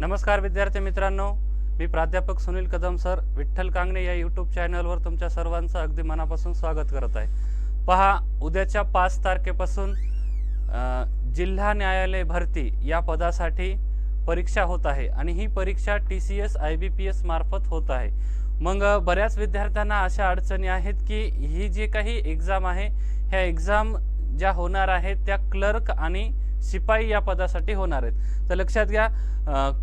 नमस्कार विद्यार्थी मित्रांनो. मी प्राध्यापक सुनील कदम सर विठ्ठल कांगणे या यूट्यूब चॅनलवर तुमच्या सर्वांचं अगदी मनापासून स्वागत करत आहे. पहा उद्याच्या पाच तारखेपासून जिल्हा न्यायालय भरती या पदासाठी परीक्षा होत आहे आणि ही परीक्षा T C S I B P S मार्फत होत आहे. मग बऱ्याच विद्यार्थ्यांना अशा अडचणी आहेत की ही जी काही एक्झाम आहे ह्या एक्झाम ज्या होणार आहेत त्या क्लर्क आणि शिपाई या पदासाठी होणार आहेत. तर लक्षात घ्या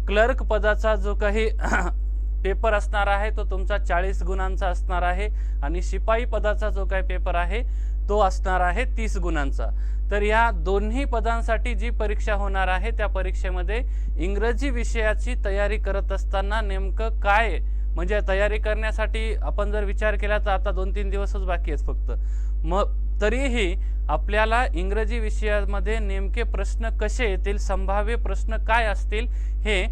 क्लर्क पदाचा जो काही पेपर असणार आहे तो तुमचा चाळीस गुणांचा असणार आहे आणि शिपाई पदाचा जो काही पेपर आहे तो असणार आहे तीस गुणांचा. तर या दोन्ही पदांसाठी जी परीक्षा होणार आहे त्या परीक्षेमध्ये इंग्रजी विषयाची तयारी करत असताना नेमकं काय म्हणजे तयारी करण्यासाठी आपण जर विचार केला तर आता दोन तीन दिवसच बाकी आहेत फक्त. मग तरीही आपल्याला इंग्रजी विषयामध्ये नेमके प्रश्न कसे येतील संभाव्य प्रश्न काय असतील हे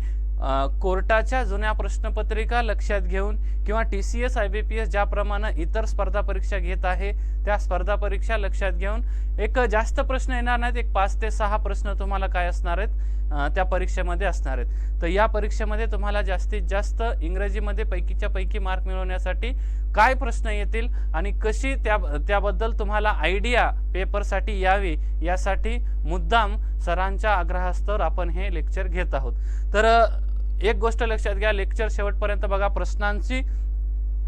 कोर्टाच्या जुन्या प्रश्नपत्रिका लक्षात घेऊन किंवा T C S I B P S ज्याप्रमाणे इतर स्पर्धा परीक्षा घेत आहे त्या स्पर्धा परीक्षा लक्षात घेऊन एक जास्त प्रश्न येणार नाहीत एक पाच ते सहा प्रश्न तुम्हाला काय असणार आहेत त्या परीक्षेमध्ये असणार आहेत. तर या परीक्षेमध्ये तुम्हाला जास्तीत जास्त इंग्रजीमध्ये पैकीच्या पैकी मार्क मिळवण्यासाठी काय प्रश्न येतील आणि कशी त्या त्याबद्दल तुम्हाला आयडिया पेपरसाठी यावी यासाठी मुद्दाम सरांच्या आग्रहास्तवर आपण हे लेक्चर घेत आहोत. तर एक गोष्ट लक्षात घ्या लेक्चर शेवटपर्यंत बघा प्रश्नांची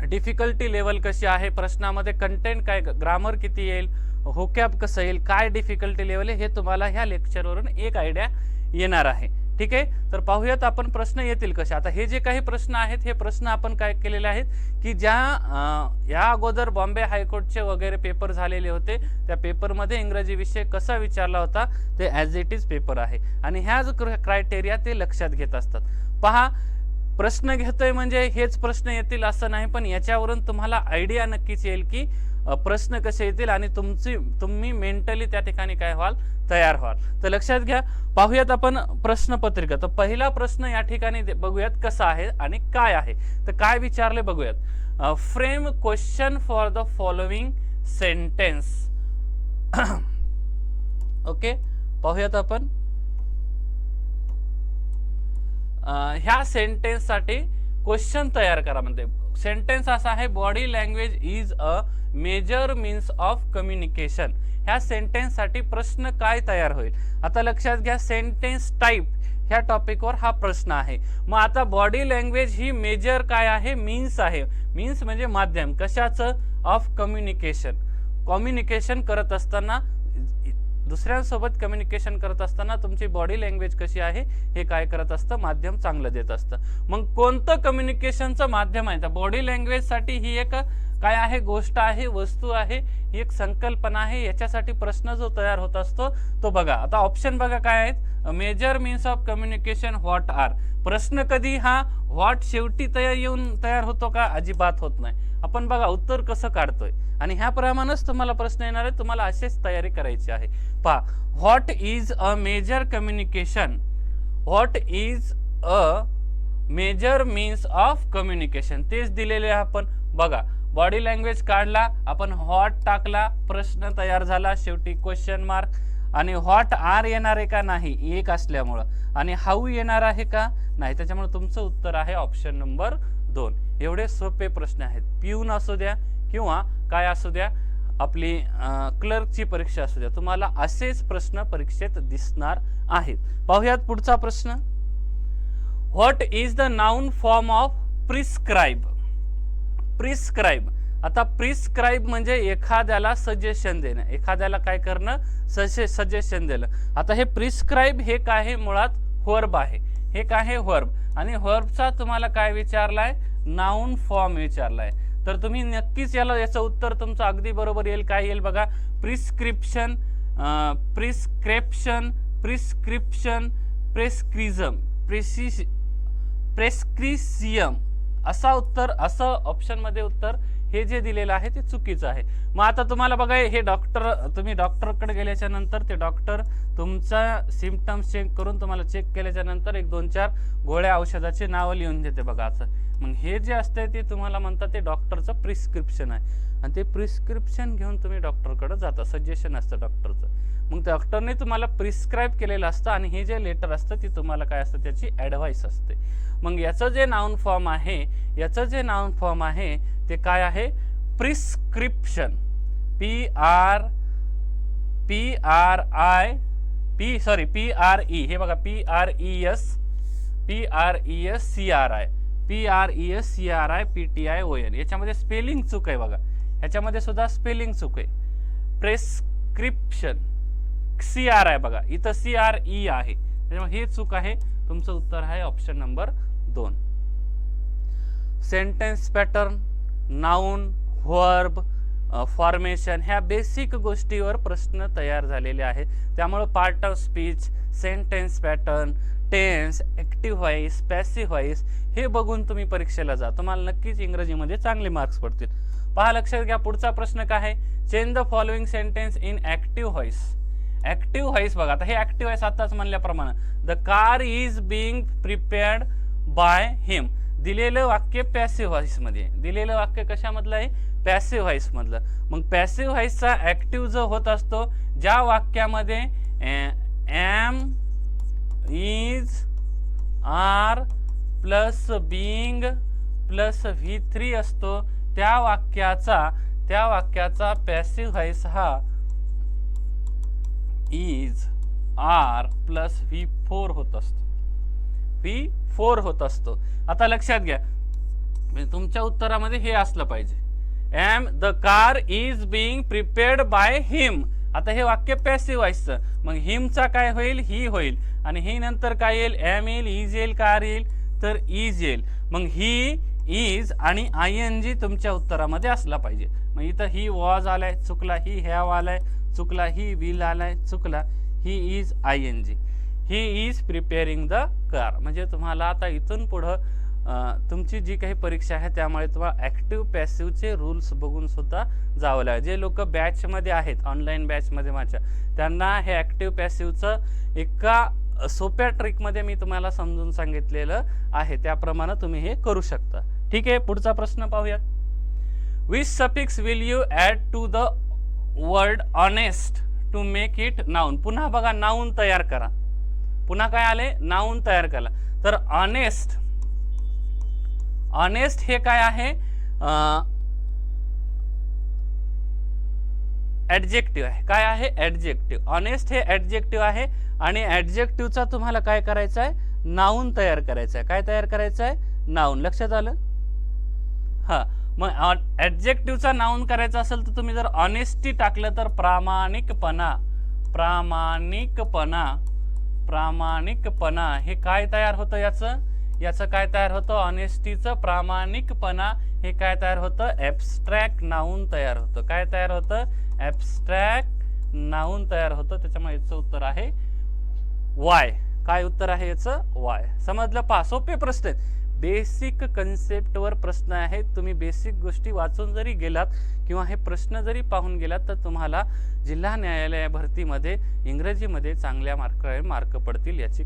डिफिकल्टी लेवल कशी आहे प्रश्नामध्ये कंटेंट काय ग्रामर किती येईल होकॅब कसं येईल काय डिफिकल्टी लेवल आहे हे तुम्हाला ह्या लेक्चरवरून एक आयडिया येणार आहे. ठीक आहे? तर पाहूयात आपण प्रश्न येतील कसे. आता हे जे काही प्रश्न आहेत हे प्रश्न आपण काय केलेले आहेत की ज्या ह्या या अगोदर बॉम्बे हायकोर्टचे वगैरे पेपर झालेले होते त्या पेपरमध्ये इंग्रजी विषय कसा विचारला होता ते ॲज इट इज पेपर आहे. आणि ह्या जो क्रायटेरिया ते लक्षात घेत असतात. पहा प्रश्न घेतोय म्हणजे हेच प्रश्न येतील असं नाही पण याच्यावरून तुम्हाला आयडिया नक्कीच येईल की प्रश्न कसे येतील आणि तुमची तुम्ही मेंटली त्या ठिकाणी काय व्हाल? तयार व्हाल. तर लक्षात घ्या पाहूयात आपण प्रश्नपत्रिका. तर पहिला प्रश्न या ठिकाणी बघूयात कसा आहे आणि काय आहे. तर काय विचारले बघूयात. Frame question for the following sentence okay पाहूयात आपण. ह्या सेंटेन्ससाठी क्वेश्चन तयार करा म्हणते. सेंटेन्स असा आहे body language is a major means of communication ह्या सेंटेन्ससाठी प्रश्न काय तयार होईल? आता लक्षात घ्या सेंटेन्स टाईप ह्या टॉपिकवर हा प्रश्न आहे. मग आता बॉडी लँग्वेज ही मेजर काय आहे? मीन्स आहे. मीन्स म्हणजे माध्यम. कशाचं? ऑफ कम्युनिकेशन कम्युनिकेशन करत असताना दुसऱ्यांसोबत कम्युनिकेशन करत असताना तुमची बॉडी लँग्वेज कशी आहे हे काय करत असतं माध्यम चांगलं देत असतं. मग कोणतं कम्युनिकेशनचं माध्यम आहे? तर बॉडी लँग्वेजसाठी ही एक काय आहे गोष्ट आहे वस्तू आहे ही एक संकल्पना आहे याच्यासाठी प्रश्न जो तयार होत असतो तो बघा. आता ऑप्शन बघा काय आहेत. Major means of communication what are प्रश्न कधी हा व्हॉट शेवटी तयार येऊन तयार होतो का अजिबात होत नाही. आपण बघा उत्तर कसं काढतोय? आणि ह्याप्रमाणेच तुम्हाला प्रश्न येणार आहे तुम्हाला असेच तयारी करायची आहे. पहा what is a major communication what is a major means of communication तेच दिलेले आहे आपण. बघा बॉडी लँग्वेज काढला आपण हॉट टाकला प्रश्न तयार झाला शेवटी क्वेश्चन मार्क आणि हॉट आर येणार आहे का? नाही एक असल्यामुळं. आणि हाऊ येणार आहे का? नाही त्याच्यामुळे तुमचं उत्तर आहे ऑप्शन नंबर दोन. एवढे सोपे प्रश्न आहेत. पिऊन असू द्या किंवा काय असू द्या आपली क्लर्कची परीक्षा असू द्या तुम्हाला असेच प्रश्न परीक्षेत दिसणार आहेत. पाहूयात पुढचा प्रश्न. What is the noun form of prescribe prescribe आता प्रिस्क्राईब म्हणजे एखाद्याला सजेशन देणं. एखाद्याला काय करणं? सजे सजेशन देणं. आता हे प्रिस्क्राईब हे काय आहे? मुळात हर्ब आहे. हे काय आहे? हर्ब आणि हर्बचा तुम्हाला काय विचारलाय? Noun form विचारलाय. तर तुम्ही नक्कीच याला याचं उत्तर तुमचं अगदी बरोबर येईल. काय येईल बघा? प्रिस्क्रिप्शन प्रिस्क्रिप्शन प्रिस्क्रिप्शन प्रेस्क्रिझम प्रेसिश प्रेस्क्रिसियम असा उत्तर असं ऑप्शनमध्ये उत्तर हे जे दिलेलं आहे ते चुकीचं आहे. मग आता तुम्हाला बघा हे डॉक्टर तुम्ही डॉक्टरकडे गेल्याच्यानंतर ते डॉक्टर तुमचा सिमटम्स चेक करून तुम्हाला चेक केल्याच्यानंतर एक दोन चार गोळ्या औषधाचे नावं लिहून देते बघा असं. मग हे जे असते ते तुम्हाला म्हणतात ते डॉक्टरचं प्रिस्क्रिप्शन आहे. आणि ते प्रिस्क्रिप्शन घेऊन तुम्ही डॉक्टरकडे जाता. सजेशन असतं डॉक्टरचं मग डॉक्टरने तुम्हाला प्रिस्क्राईब केलेलं असतं आणि हे जे लेटर असतं ती तुम्हाला काय असतं? त्याची ॲडवाईस असते. मग याचं जे नाऊन फॉर्म आहे याचं जे नाऊन फॉर्म आहे ते काय आहे? Prescription. P R P R I P sorry P R E हे बघा P R E S P R E S C R I P R E S C R I P T I O N. याच्यामध्ये spelling चूक आहे बघा. ह्याच्यामध्ये सुद्धा spelling चूक आहे. प्रेस्क्रिप्शन. सी आर आहे बघा. इथं सी आर ई आहे. त्याच्यामुळे हे चूक आहे. तुमचं उत्तर आहे ऑप्शन नंबर दोन. Sentence pattern noun verb formation ह्या बेसिक गोष्टीवर प्रश्न तयार झालेले आहेत. त्यामुळं part of speech sentence pattern tense active voice passive voice हे बघून तुम्ही परीक्षेला जा. तुम्हाला नक्कीच इंग्रजीमध्ये चांगले मार्क्स पडतील. पहा लक्षात घ्या पुढचा प्रश्न काय आहे? Change the following sentence in active voice active voice बघा. आता हे ऍक्टिव्ह व्हॉइस आताच म्हणल्याप्रमाणे. The car is being prepared by him दिलेलं वाक्य पॅसिव्ह व्हॉइसमध्ये दिलेलं वाक्य कशामधलं आहे? पॅसिव्ह व्हॉइसमधलं मग पॅसिव्ह व्हॉइसचा ॲक्टिव्ह जो होत असतो ज्या वाक्यामध्ये am is are plus being plus V three असतो त्या वाक्याचा त्या वाक्याचा पॅसिव्ह व्हॉइस हा is are plus V four होत असतो. व्ही फोर होत असतो. आता लक्षात घ्या. म्हणजे तुमच्या उत्तरामध्ये हे असलं पाहिजे. Am the car is being prepared by him आता हे वाक्य पॅसिव्ह व्हायचं मग हिमचा काय होईल? ही होईल. आणि ही नंतर काय येईल? एम येईल इज येईल कार येईल. तर इज येईल. मग ही इज आणि आय एन जी तुमच्या उत्तरामध्ये असला पाहिजे. मग इथं ही वॉज आलाय चुकला ही हॅव आलाय. चुकला ही विल आलाय चुकला he is I N G he is preparing the car म्हणजे तुम्हाला आता इथून पुढं तुमची जी काही परीक्षा आहे त्यामुळे तुम्हाला ॲक्टिव्ह पॅसिव्हचे रूल्स बघून सुद्धा जावं लागेल. जे लोक बॅचमध्ये आहेत ऑनलाईन बॅचमध्ये माझ्या त्यांना हे ॲक्टिव्ह पॅसिव्हचं एका सोप्या ट्रिकमध्ये मी तुम्हाला समजून सांगितलेलं आहे. त्याप्रमाणे तुम्ही हे करू शकता. ठीक आहे पुढचा प्रश्न पाहूयात which suffix will you add to the word honest to make it noun पुन्हा बघा नाऊन तयार करा. पुन्हा काय आले? नाऊन तयार करा तर ऑनेस्ट ऑनेस्ट हे काय आहे? ॲडजेक्टिव्ह आहे. काय आहे? ॲडजेक्टिव्ह ऑनेस्ट हे ॲडजेक्टिव्ह आहे आणि ॲडजेक्टिव्हचा तुम्हाला काय करायचं आहे? नाऊन तयार करायचं आहे. काय तयार करायचं आहे? नाऊन लक्षात आलं? हां. मग ॲडजेक्टिव्हचा नाऊन करायचा असेल तर तुम्ही जर ऑनेस्टी टाकलं तर प्रामाणिकपणा. प्रामाणिकपणा. प्रामाणिकपणा. हे काय तयार होतं याचं? याचं काय तयार होतं? ऑनेस्टीचं प्रामाणिकपणा. हे काय तयार होतं? ॲबस्ट्रॅक्ट नाऊन तयार होतं. काय तयार होतं? ॲबस्ट्रॅक्ट नाऊन तयार होतं. त्याच्यामुळे याचं उत्तर आहे वाय काय उत्तर आहे याचं? वाय समजलं? पा सोपे प्रश्न आहेत. बेसिक कन्सेप्टवर प्रश्न आहेत. तुम्ही बेसिक गोष्टी वाचून जरी गेलात किंवा हे प्रश्न जरी पाहून गेलात तर तुम्हाला जिल्हा न्यायालय भरतीमध्ये इंग्रजीमध्ये चांगल्या मार्क मार्क पडतील याची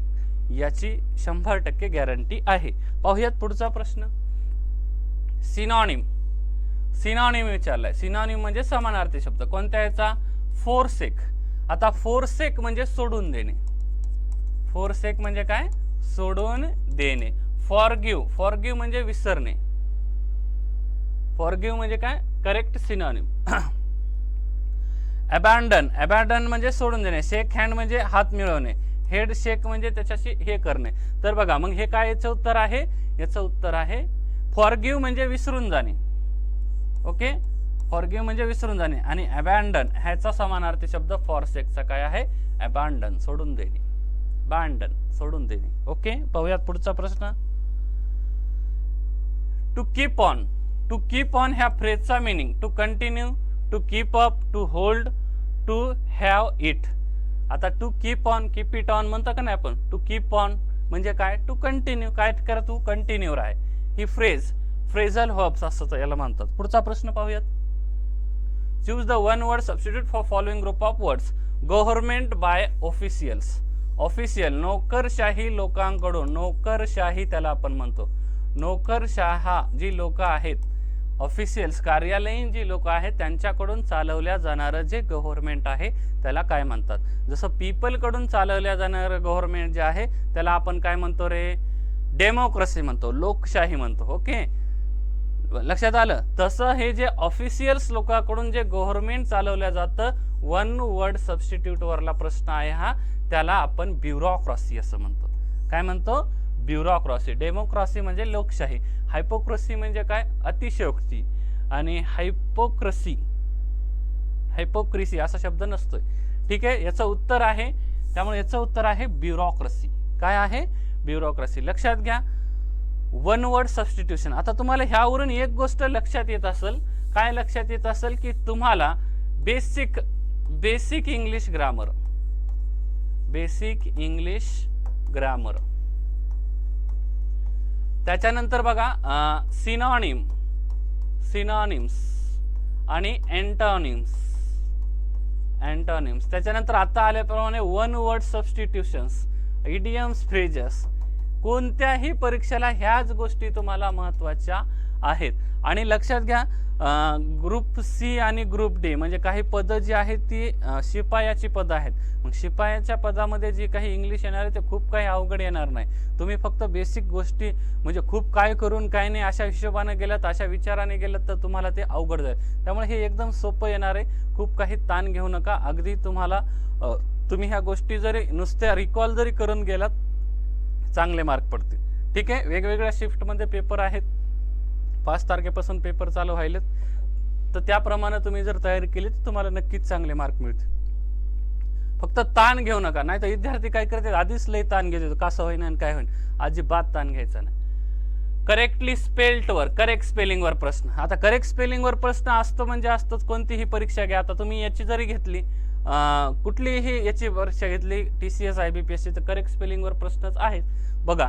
याची शंभर टक्के गॅरंटी आहे. पाहूयात पुढचा प्रश्न. सिनॉनिम. सिनॉनिम विचारलाय. सिनॉनिम म्हणजे समानार्थी शब्द. कोणत्या याचा? फोरसेक. आता फोरसेक म्हणजे सोडून देणे. फोरसेक म्हणजे काय? सोडून देणे. फॉरगिव्ह फॉरगिव्ह म्हणजे विसरणे. फॉरगिव्ह म्हणजे काय? Correct synonym. अबॅन्डन अबॅन्डन म्हणजे सोडून देणे. शेक हँड म्हणजे हात मिळवणे. हेड शेक म्हणजे त्याच्याशी हे करणे. तर बघा मग हे काय याचं उत्तर आहे? याचं उत्तर आहे फॉरगिव्ह म्हणजे विसरून जाणे. ओके? फॉरगिव्ह म्हणजे विसरून जाणे. आणि अबॅन्डन ह्याचा समानार्थी शब्द फॉरसेकचा काय आहे? अबॅन्डन सोडून देणे. बॅन्डन सोडून देणे. ओके? पाहूयात पुढचा प्रश्न. To keep on to keep on ह्या फ्रेजचा meaning to continue to keep up to hold to have it आता to keep on keep it on म्हणतो का नाही आपण? टू कीप ऑन म्हणजे काय? टू कंटिन्यू काय करा तू? कंटिन्यू राह ही फ्रेज फ्रेझल हर्ब्स असतं याला म्हणतात. पुढचा प्रश्न पाहूयात. Choose the one word substitute for following group of words government by officials official नोकरशाही लोकांकडून नोकरशाही त्याला आपण म्हणतो. नोकरशहा जी लोक आहेत ऑफिशियल्स कार्यालयीन जी लोक आहेत त्यांच्याकडून चालवल्या जाणारं जे गव्हर्नमेंट आहे त्याला काय म्हणतात? जसं पीपलकडून चालवल्या जाणारं गव्हर्नमेंट जे आहे त्याला आपण काय म्हणतो रे? डेमोक्रेसी म्हणतो लोकशाही म्हणतो ओके लक्षात आलं? तसं हे जे ऑफिशियल्स लोकांकडून जे गव्हर्नमेंट चालवलं जातं वन वर्ड सबस्टिट्यूट वरला प्रश्न आहे हा त्याला आपण ब्युरोक्रॉसी असं म्हणतो. काय म्हणतो? ब्युरोक्रॉसी. डेमोक्रॉसी म्हणजे लोकशाही. हायपोक्रसी म्हणजे काय? अतिशयोक्ती. आणि हायपोक्रसी हायपोक्रिसी असा शब्द नसतोय. ठीक आहे? याचं उत्तर आहे त्यामुळे याचं उत्तर आहे ब्युरोक्रसी. काय आहे? ब्युरोक्रसी. लक्षात घ्या. One word substitution. आता तुम्हाला ह्यावरून एक गोष्ट लक्षात येत असेल. काय लक्षात येत असेल? की तुम्हाला basic basic English grammar basic English grammar त्याच्यानंतर बघा सिनॉनिम सिनॉनिम्स आणि अँटॉनिम्स अँटॉनिम्स त्याच्यानंतर आता आल्याप्रमाणे one word substitutions idioms phrases कोणत्याही परीक्षेला ह्याच गोष्टी तुम्हाला महत्त्वाच्या आहेत. आणि लक्षात घ्या ग्रुप सी आणि ग्रुप डी म्हणजे काही पदं जी आहेत ती शिपायाची पदं आहेत. मग शिपायाच्या पदामध्ये जी काही इंग्लिश येणार आहे ते खूप काही अवघड येणार नाही. तुम्ही फक्त बेसिक गोष्टी म्हणजे खूप काय करून काय नाही अशा हिशोबाने गेलात अशा विचाराने गेलात तर तुम्हाला ते अवघड जाईल. त्यामुळे हे एकदम सोपं येणार आहे. खूप काही ताण घेऊ नका. अगदी तुम्हाला तुम्ही ह्या गोष्टी जरी नुसत्या रिकॉल जरी करून गेलात चांगले मार्क पडतील. ठीक आहे? वेगवेगळ्या शिफ्टमध्ये पेपर आहेत. पाच तारखेपासून पेपर चालू व्हायलेत तर त्याप्रमाणे तुम्ही जर तयारी केली तर तुम्हाला नक्कीच चांगले मार्क मिळतील. फक्त ताण घेऊ नका. नाही तर विद्यार्थी काय करते आधीच लय ताण घेते कसं होईन आणि काय होईन. अजिबात ताण घ्यायचा नाही. करेक्टली स्पेल्टवर करेक्ट स्पेलिंगवर प्रश्न. आता करेक्ट स्पेलिंगवर प्रश्न असतो म्हणजे असतोच. कोणतीही परीक्षा घ्या. आता तुम्ही याची जरी घेतली कुठलीही याची परीक्षा घेतली T C S I B P S C तर करेक्ट स्पेलिंगवर प्रश्नच आहेत. बघा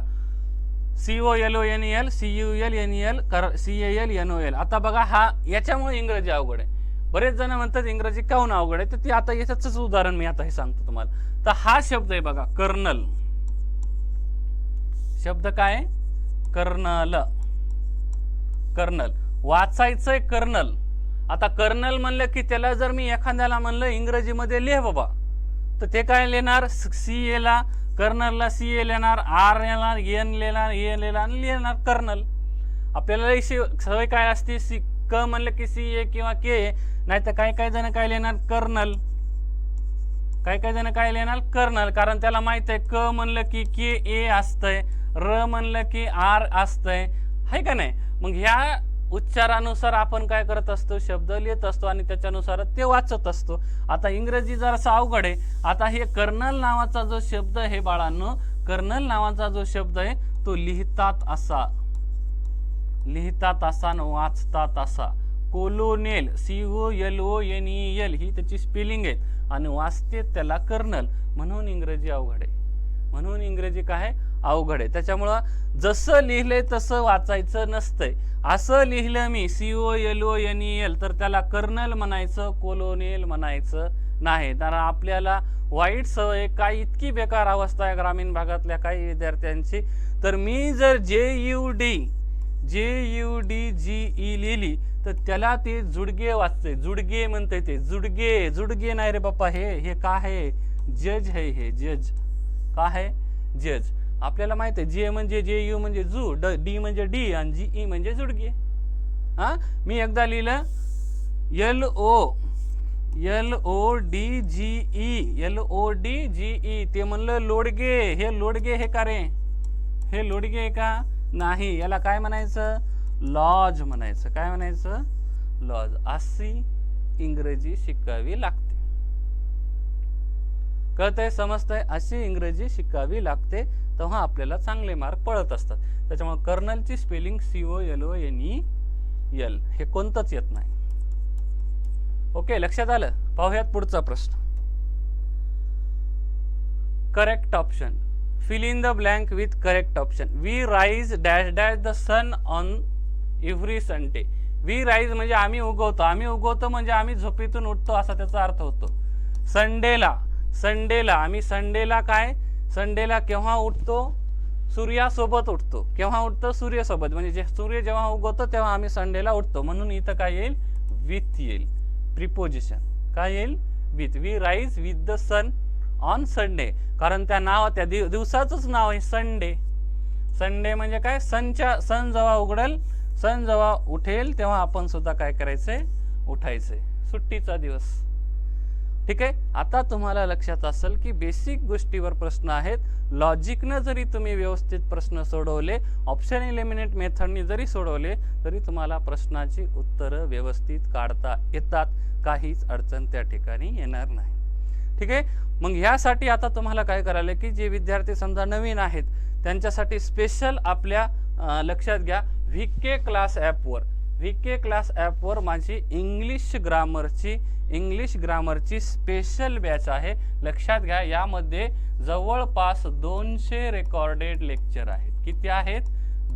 C O L O N L C U L N L कर C L N O L आता बघा हा याच्यामुळे इंग्रजी अवघड आहे. बरेच जण म्हणतात इंग्रजी काहून अवघड आहे? तर ते आता याच्याच उदाहरण मी आता हे सांगतो तुम्हाला. तर हा शब्द आहे बघा कर्नल. शब्द काय कर्नल. कर्नल. वाचायचंय कर्नल. आता कर्नल म्हणलं की त्याला जर मी एखाद्याला म्हणलं इंग्रजीमध्ये लिह बाबा तर ते काय लिहिणार सी एला कर्नलला सी ए लिहिणार आर लिहिणार एन लिहिणार ए लिहिणार आणि लिहिणार कर्नल. आपल्याला सवय काय असते? सी क म्हणलं की सी ए किंवा के नाही तर काही काही जण काय लिहिणार? कर्नल. काही काही जण काय लिहिणार? कर्नल. कारण त्याला माहीत आहे क म्हणलं की के ए असतंय र म्हणलं की आर असतंय. आहे का नाही? मग ह्या उच्चारानुसार आपण काय करत असतो शब्द लिहित असतो आणि त्याच्यानुसार ते वाचत असतो. आता इंग्रजी जरासा अवघड आहे. आता हे कर्नल नावाचा जो शब्द आहे बाळांनो कर्नल नावाचा जो शब्द आहे तो लिहितात असा. लिहितात असा न वाचतात असा. Colonel C O L O N E L ही त्याची स्पेलिंग आहेत. आणि वाचते त्याला कर्नल. म्हणून इंग्रजी अवघड आहे. म्हणून इंग्रजी काय अवघड आहे. त्याच्यामुळं जसं लिहिलंय तसं वाचायचं नसतंय. असं लिहिलं मी C O L O N E L तर त्याला कर्नल म्हणायचं कोलोनेल म्हणायचं नाही. तर आपल्याला वाईट सवय काय इतकी बेकार अवस्था आहे ग्रामीण भागातल्या काही विद्यार्थ्यांची. तर मी जर J U D J U D G E लिहिली तर त्याला ते जुडगे वाचते जुडगे म्हणते ते. जुडगे जुडगे नाही रे बाप्पा हे हे काय आहे? जज है हे जज. काय आहे? जज आपल्याला माहीत आहे जे म्हणजे जे यू म्हणजे जू ड डी म्हणजे डी आणि जी ई म्हणजे जुडगे. हा? मी एकदा लिहिलं L O L O D G E L O D G E ते म्हणलं लोडगे. हे लोडगे हे का रे? हे लोडगे का? नाही. याला काय म्हणायचं? लॉज म्हणायचं. काय म्हणायचं? लॉज. अशी इंग्रजी शिकावी लागते. कळतंय समजतंय अशी इंग्रजी शिकावी लागते तेव्हा आपल्याला चांगले मार्क पळत असतात. त्याच्यामुळे कर्नलची spelling C O L O N E L हे कोणतंच येत नाही. ओके लक्षात आलं? पाहूयात पुढचा प्रश्न. Correct option fill in the blank with correct option we rise dash dash the sun on every Sunday we rise म्हणजे आम्ही उगवतो. आम्ही उगवतो म्हणजे आम्ही झोपेतून उठतो असा त्याचा अर्थ होतो. संडेला संडेला. आम्ही संडेला काय? संडेला केव्हा उठतो? सूर्यासोबत उठतो. केव्हा उठतो? सूर्यासोबत. म्हणजे जे सूर्य जेव्हा उगवतो तेव्हा आम्ही संडेला उठतो. म्हणून इथं काय येईल? विथ येईल. प्रिपोजिशन काय येईल? With we rise with the sun on Sunday कारण त्या नाव त्या दिव दिवसाचंच नाव आहे संडे संडे म्हणजे काय? सनच्या सन जेव्हा उघडेल सन जेव्हा उठेल तेव्हा आपण सुद्धा काय करायचंय उठायचंय सुट्टीचा दिवस. ठीक आहे? आता तुम्हाला लक्षात असेल की बेसिक गोष्टीवर प्रश्न आहेत. लॉजिकनं जरी तुम्ही व्यवस्थित प्रश्न सोडवले ऑप्शन एलिमिनेट मेथडनी जरी सोडवले तरी तुम्हाला प्रश्नाची उत्तरं व्यवस्थित काढता येतात. काहीच अडचण त्या ठिकाणी येणार नाही. ठीक आहे? मग ह्यासाठी आता तुम्हाला काय करायला की जे विद्यार्थी समजा नवीन आहेत त्यांच्यासाठी स्पेशल आपल्या लक्षात घ्या. व्ही के क्लास ॲपवर व्ही के क्लास ॲपवर माझी इंग्लिश ग्रामरची इंग्लिश ग्रामरची स्पेशल बॅच आहे. लक्षात घ्या यामध्ये जवळपास दोनशे रेकॉर्डेड लेक्चर आहेत. किती आहेत?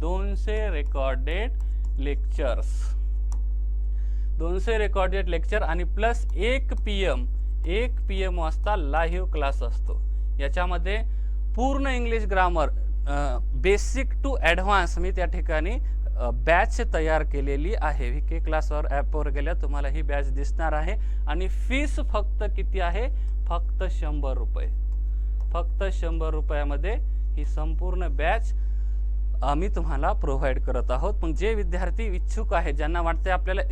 दोनशे रेकॉर्डेड लेक्चर्स दोनशे रेकॉर्डेड लेक्चर आणि प्लस एक पी एम एक पी एम वाजता लाईव्ह क्लास असतो. याच्यामध्ये पूर्ण English grammar basic to advance मी त्या ठिकाणी बॅच तयार केलेली आहे. व्ही के क्लासवर ॲपवर गेल्या तुम्हाला ही बॅच दिसणार आहे. आणि फीस फक्त किती आहे? फक्त शंभर रुपये. फक्त शंभर रुपयामध्ये ही संपूर्ण बॅच आम्ही तुम्हाला प्रोव्हाइड करत आहोत. मग जे विद्यार्थी इच्छुक आहेत ज्यांना वाटते आपल्याला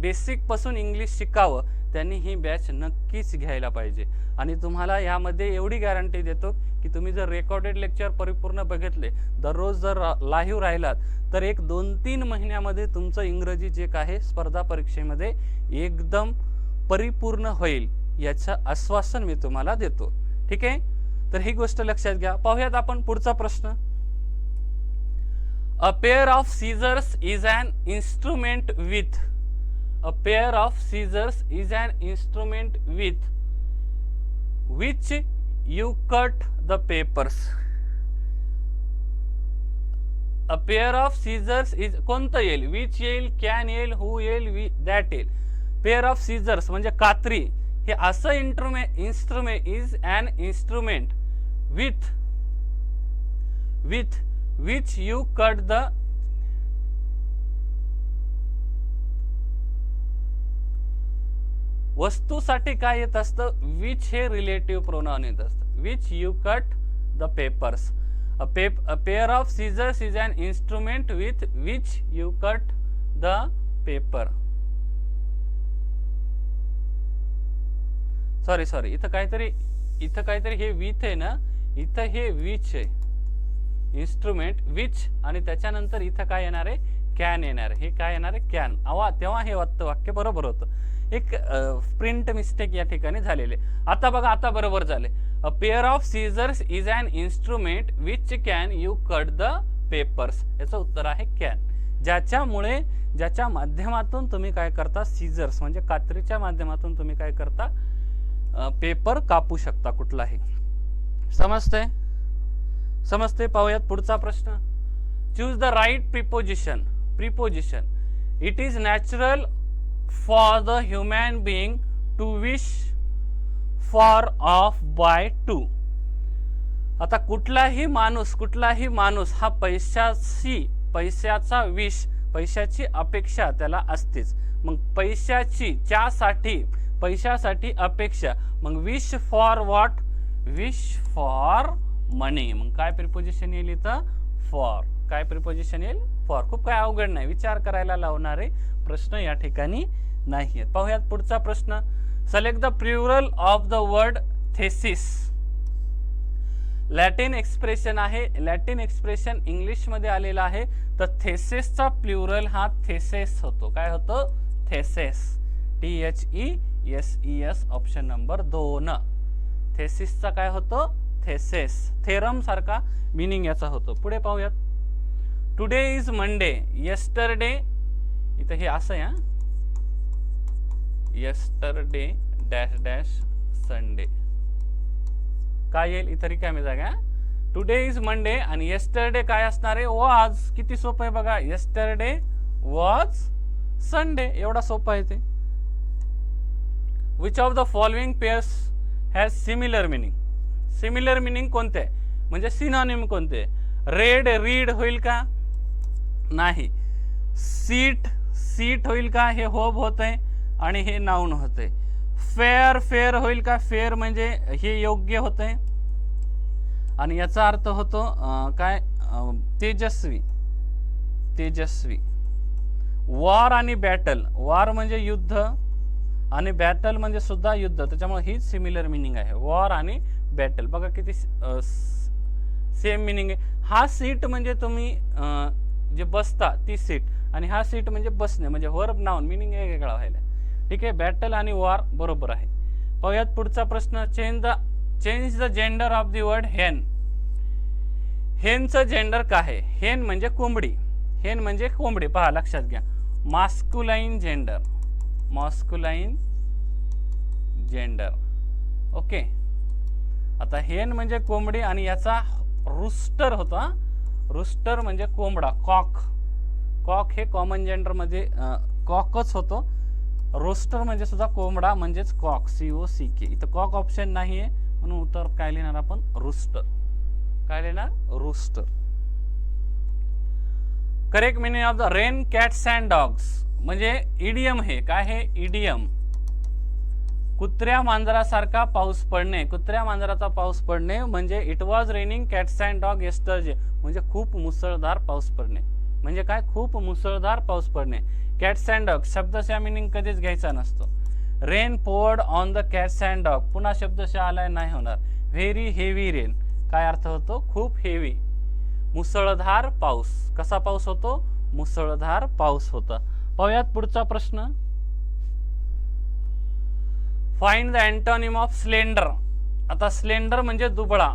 बेसिकपासून इंग्लिश शिकावं त्यांनी ही बॅच नक्कीच घ्यायला पाहिजे. आणि तुम्हाला यामध्ये एवढी गॅरंटी देतो की तुम्ही जर रेकॉर्डेड लेक्चर परिपूर्ण बघितले दररोज जर लाईव्ह राहिलात तर एक दोन तीन महिन्यामध्ये तुमचं इंग्रजी जे काय स्पर्धा परीक्षेमध्ये एकदम परिपूर्ण होईल याचं आश्वासन मी तुम्हाला देतो. ठीक आहे? तर ही गोष्ट लक्षात घ्या. पाहूयात आपण पुढचा प्रश्न. A pair of scissors is an instrument with a pair of scissors is an instrument with which you cut the papers a pair of scissors is कोणतं येईल विच येईल कॅन येईल हू येईल वि दॅट येईल पेअर ऑफ सीजर्स म्हणजे कात्री हे असं instrument instrument is an instrument with with which you cut the वस्तूसाठी काय येत असतं? विच हे रिलेटिव्ह प्रोनाउन येत असतं. Which you cut the papers a paper a pair of scissors is an instrument with which you cut the paper sorry sorry इथं काहीतरी इथं काहीतरी हे विथ आहे ना? इथं हे विच आहे. इन्स्ट्रुमेंट विच आणि त्याच्यानंतर इथं काय येणार? आहे कॅन येणार. आहे हे काय येणार? आहे कॅन अवा तेव्हा हे वाक्य वाक्य बरोबर होतं. एक प्रिंट मिस्टेक या ठिकाणी झालेले आता बघा आता बरोबर झाले. A pair of scissors is an instrument which can you cut the papers याचं उत्तर आहे कॅन ज्याच्यामुळे ज्याच्या माध्यमातून तुम्ही काय करता? सीझर्स म्हणजे कात्रीच्या माध्यमातून तुम्ही काय करता? पेपर कापू शकता कुठलाही. समजतंय? समजते पाहूयात पुढचा प्रश्न. Choose the right preposition preposition it is natural for the human being to wish for of by to आता कुठलाही माणूस कुठलाही माणूस हा पैशाची पैशाचा विष पैशाची अपेक्षा त्याला असतेच. मग पैशाची च्यासाठी पैशासाठी अपेक्षा. मग wish for what wish for money मग काय प्रिपोजिशन येईल इथं? फॉर काय प्रिपोजिशन येईल? फॉर खूप काय अवघड नाही. विचार करायला लावणारे प्रश्न या ठिकाणी नाही आहेत पाहूयात पुढचा प्रश्न. Select the plural of the word thesis Latin expression आहे. लॅटिन एक्सप्रेशन इंग्लिशमध्ये आलेलं आहे. तर थेसेसचा प्लुरल हा थेसेस होतो. काय होतो? Theses T H E S E S option number दोन. थेसिसचा काय होतो? थेसेस थेरम सारखा मिनिंग याचा होतो. पुढे पाहूयात. टुडे इज मंडे येस्टरडे इथं हे असं आहे येस्टरडे डॅश डॅश संडे काय येईल? इतर रिकामी जागा टुडे इज मंडे आणि येस्टरडे काय असणार आहे? वॉज किती सोपं आहे बघा. येस्टरडे वॉज संडे एवढा सोपं आहे ते. Which of the following pairs has similar meaning similar meaning कोणते? म्हणजे सिनॉनिम कोणते? रेड रीड होईल का? नाही. सीट सीट होईल का? हे होब होत आहे आणि हे नाऊन होते फेअर फेअर होईल का? फेअर म्हणजे हे योग्य होत आहे आणि याचा अर्थ होतो काय? तेजस्वी. तेजस्वी. वॉर आणि बॅटल वॉर म्हणजे युद्ध आणि बॅटल म्हणजे सुद्धा युद्ध. त्याच्यामुळे ही सिमिलर मिनिंग आहे. वॉर आणि बॅटल बघा किती सेम मिनिंग आहे. हा सीट म्हणजे तुम्ही जे बसता ती सीट आणि हा सीट म्हणजे बसणे म्हणजे वर्ब नाऊन मिनिंग वेगळा व्हायला. ठीक आहे? बॅटल आणि वॉर बरोबर आहे. पाहूयात पुढचा प्रश्न. Change the change the gender of the word hen हेनचं gender काय आहे? हेन म्हणजे कोंबडी. हेन म्हणजे कोंबडी. पहा लक्षात घ्या. Masculine gender masculine gender okay आता हेन म्हणजे कोंबडी आणि याचा रुस्टर होता. रुस्टर म्हणजे कोंबडा कॉक. कॉक हे कॉमन जेंडरमध्ये कॉकच होतो. रोस्टर म्हणजे सुद्धा कोंबडा म्हणजेच cock C O C K इथं कॉक ऑप्शन नाही आहे म्हणून उत्तर काय लिहिणार आपण? रुस्टर. काय लिहिणार? Rooster. Correct meaning of the rain cats and dogs म्हणजे इडियम हे काय हे? इडियम कुत्र्या मांजरासारखा पाऊस पडणे. कुत्र्या मांजराचा पाऊस पडणे म्हणजे it was raining cats and dog yesterday म्हणजे खूप मुसळधार पाऊस पडणे. म्हणजे काय? खूप मुसळधार पाऊस पडणे. कॅट्स अँड डॉग शब्दशः मिनिंग कधीच घ्यायचा नसतो. Rain poured on the cats and dog पुन्हा शब्दशः आलाय? नाही होणार. व्हेरी हेवी रेन काय अर्थ होतो? खूप हेवी मुसळधार पाऊस. कसा पाऊस होतो? मुसळधार पाऊस होता. पाहूयात पुढचा प्रश्न. Find the antonym of slender आता स्लेंडर म्हणजे दुबळा.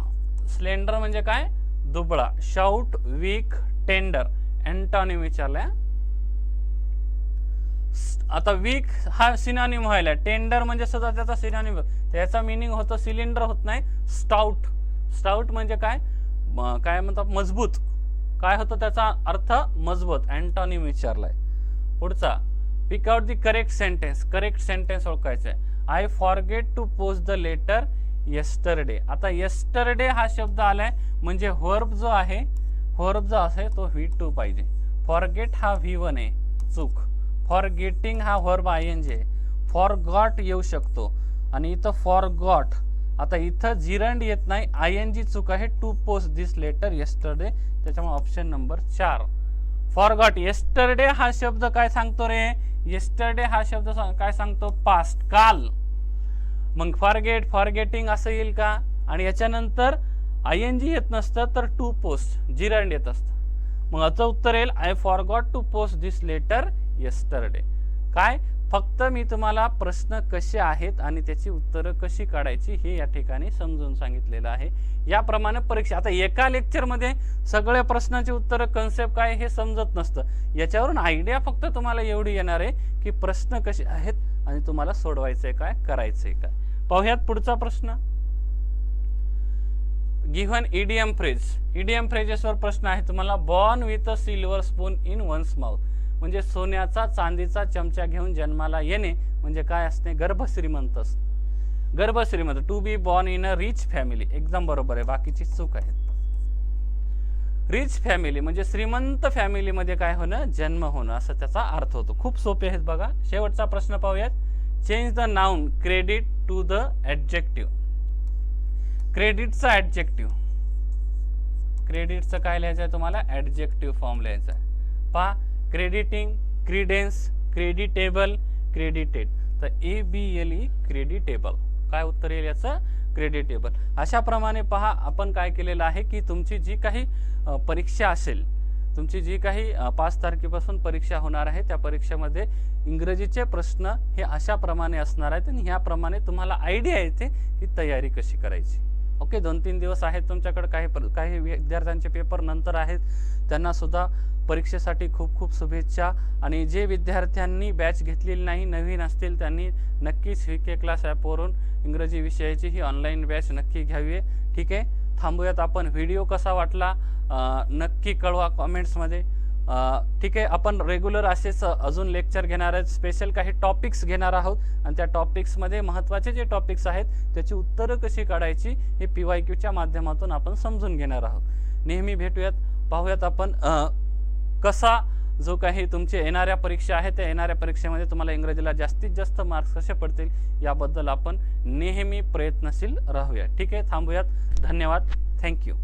स्लेंडर म्हणजे काय? दुबळा. शाऊट वीक टेंडर अँटोनिम विचारलाय. आता वीक हा सिनॉनिम व्हायला. टेंडर म्हणजे सुद्धा त्याचा सिनॉनिम त्याचा मिनिंग होतो सिलेंडर होत नाही. स्टाउट स्टाउट म्हणजे काय? काय म्हणतात? मजबूत. काय होतं त्याचा अर्थ? मजबूत. अँटॉनिम विचारलाय. पुढचा. Pick out the correct sentence correct sentence ओळखायचं आहे I forget to post the letter yesterday आता येस्टरडे हा शब्द आलाय म्हणजे वर्ब जो आहे वर्ब जो आहे तो व्ही टू पाहिजे. फॉरगेट हा व्ही वन आहे चूक. फॉर गेटिंग हा verb I N G forgot येऊ शकतो. आणि इथं फॉर गॉट आता इथं जिरंड येत नाही आय एन जी चूक आहे to post this letter yesterday त्याच्यामुळे ऑप्शन नंबर चार. फॉरगॉट. येस्टरडे हा शब्द काय सांगतो रे? येस्टरडे हा शब्द काय सांगतो? पास्ट काल मग फॉरगेट फॉरगेटिंग असं येईल का? आणि याच्यानंतर आय एन जी येत नसतं तर टू पोस्ट जिरंड येत असतं. मग याचं उत्तर येईल I forgot to post this letter yesterday काय? फक्त मी तुम्हाला प्रश्न कसे आहेत आणि त्याची उत्तरं कशी काढायची हे या ठिकाणी समजून सांगितलेलं आहे. याप्रमाणे परीक्षा आता एका लेक्चरमध्ये सगळ्या प्रश्नाची उत्तरं कन्सेप्ट काय हे समजत नसतं. याच्यावरून आयडिया फक्त तुम्हाला एवढी येणार आहे की प्रश्न कसे आहेत आणि तुम्हाला सोडवायचंय काय करायचंय काय. पाहुयात पुढचा प्रश्न. गिव्हन ईडीएम फ्रेज ईडीएम फ्रेजेसवर प्रश्न आहे तुम्हाला. Born with a silver spoon in one's mouth म्हणजे सोन्याचा चांदीचा चमचा घेऊन जन्माला येणे म्हणजे काय असते? गर्भश्रीमंत असते. गर्भश्रीमंत to be born in a rich family एकदम बरोबर आहे. बाकीची चूक आहेत. रिच फॅमिली म्हणजे श्रीमंत फॅमिलीमध्ये काय होणं? जन्म होणं. असं त्याचा अर्थ होतो. खूप सोपे आहेत बघा. शेवटचा प्रश्न पाहूयात. Change the noun credit to the adjective क्रेडिटचा ॲडजेक्टिव्ह क्रेडिटचं काय लिहायचं आहे तुम्हाला? ॲडजेक्टिव्ह फॉर्म लिहायचा आहे. पहा. क्रेडिटिंग क्रिडेन्स क्रेडिटेबल क्रेडिटेड तर A B L E creditable काय उत्तर येईल याचं? क्रेडिटेबल अशाप्रमाणे पहा आपण काय केलेलं आहे की तुमची जी काही परीक्षा असेल तुमची जी काही पाच तारखेपासून परीक्षा होणार आहे त्या परीक्षेमध्ये इंग्रजीचे प्रश्न हे अशाप्रमाणे असणार आहेत आणि ह्याप्रमाणे तुम्हाला आयडिया येते की तयारी कशी करायची. ओके दोन तीन दिवस आहेत तुमच्याकडे काही पर- काही विद्यार्थ्यांचे पेपर नंतर आहेत. त्यांनासुद्धा परीक्षेसाठी खूप खूप शुभेच्छा. आणि जे विद्यार्थ्यांनी बॅच घेतलेली नाही नवीन असतील त्यांनी नक्कीच व्ही के क्लास ॲपवरून इंग्रजी विषयाची ही ऑनलाईन बॅच नक्की घ्यावी. ठीक आहे? थांबूयात आपण. व्हिडिओ कसा वाटला? नक्की कळवा कॉमेंट्समध्ये ठीक आहे आपण रेग्युलर असेच अजून लेक्चर घेणार आहेत. स्पेशल काही टॉपिक्स घेणार आहोत. आणि त्या टॉपिक्समध्ये महत्त्वाचे जे टॉपिक्स आहेत त्याची उत्तरं कशी काढायची हे पी वाय क्यूच्या माध्यमातून आपण समजून घेणार आहोत. नेहमी भेटूयात पाहूयात आपण कसा जो काही तुमचे येणाऱ्या परीक्षा आहे त्या येणाऱ्या परीक्षेमध्ये तुम्हाला इंग्रजीला जास्तीत जास्त मार्क्स कसे पडतील याबद्दल आपण नेहमी प्रयत्नशील राहूया. ठीक आहे थांबूयात. धन्यवाद. थँक्यू